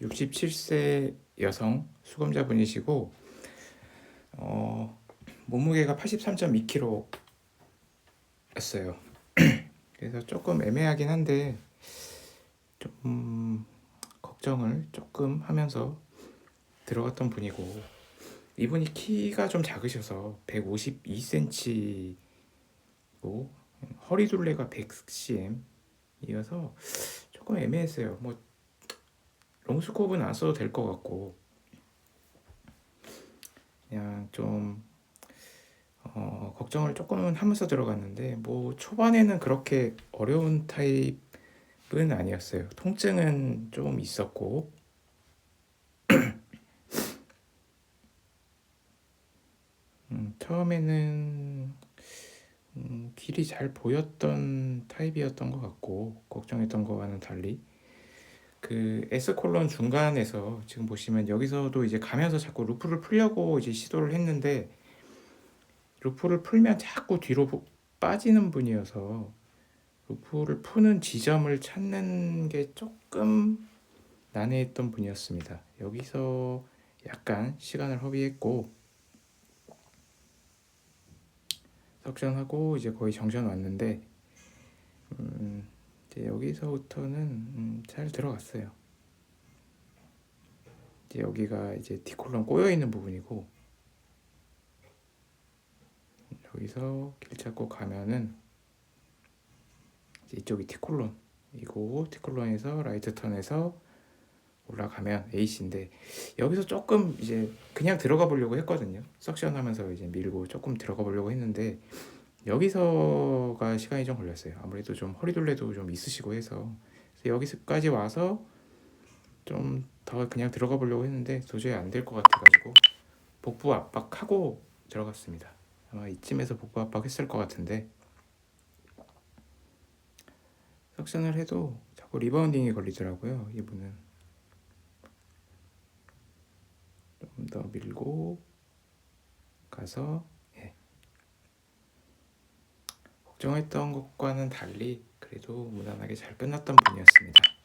67세 여성 수검자분이시고 어, 몸무게가 83.2kg였어요. 그래서 조금 애매하긴 한데 좀 걱정을 조금 하면서 들어갔던 분이고 이분이 키가 좀 작으셔서 152cm고 허리 둘레가 100cm 이어서 조금 애매했어요. 뭐 롱스코브는 안 써도 될 것 같고. 그냥 좀 어, 걱정을 조금은 하면서 들어갔는데 뭐 초반에는 그렇게 어려운 타입은 아니었어요. 통증은 좀 있었고. 음, 처음에는 음, 길이 잘 보였던 타입이었던 것 같고 걱정했던 거와는 달리 그 S 콜론 중간에서 지금 보시면 여기서도 이제 가면서 자꾸 루프를 풀려고 이제 시도를 했는데 루프를 풀면 자꾸 뒤로 보- 빠지는 분이어서 루프를 푸는 지점을 찾는 게 조금 난해했던 분이었습니다. 여기서 약간 시간을 허비했고 석션하고 이제 거의 정션 왔는데 음, 이제 여기서부터는 음, 잘 들어갔어요. 이제 여기가 이제 디콜론 꼬여 있는 부분이고 여기서 길 찾고 가면은 이쪽이 티콜론이고 티콜론에서 라이트 턴에서 올라가면 A씨인데 여기서 조금 이제 그냥 들어가 보려고 했거든요. 석션 하면서 이제 밀고 조금 들어가 보려고 했는데 여기서가 시간이 좀 걸렸어요. 아무래도 좀 허리둘레도 좀 있으시고 해서 여기서까지 와서 좀 더 그냥 들어가 보려고 했는데 도저히 안 될 것 같아가지고 복부 압박하고 들어갔습니다. 아마 이쯤에서 복부 압박했을 것 같은데 석션을 해도 자꾸 리바운딩이 걸리더라고요. 이분은 좀 더 밀고 가서 걱정했던 것과는 달리 그래도 무난하게 잘 끝났던 분이었습니다.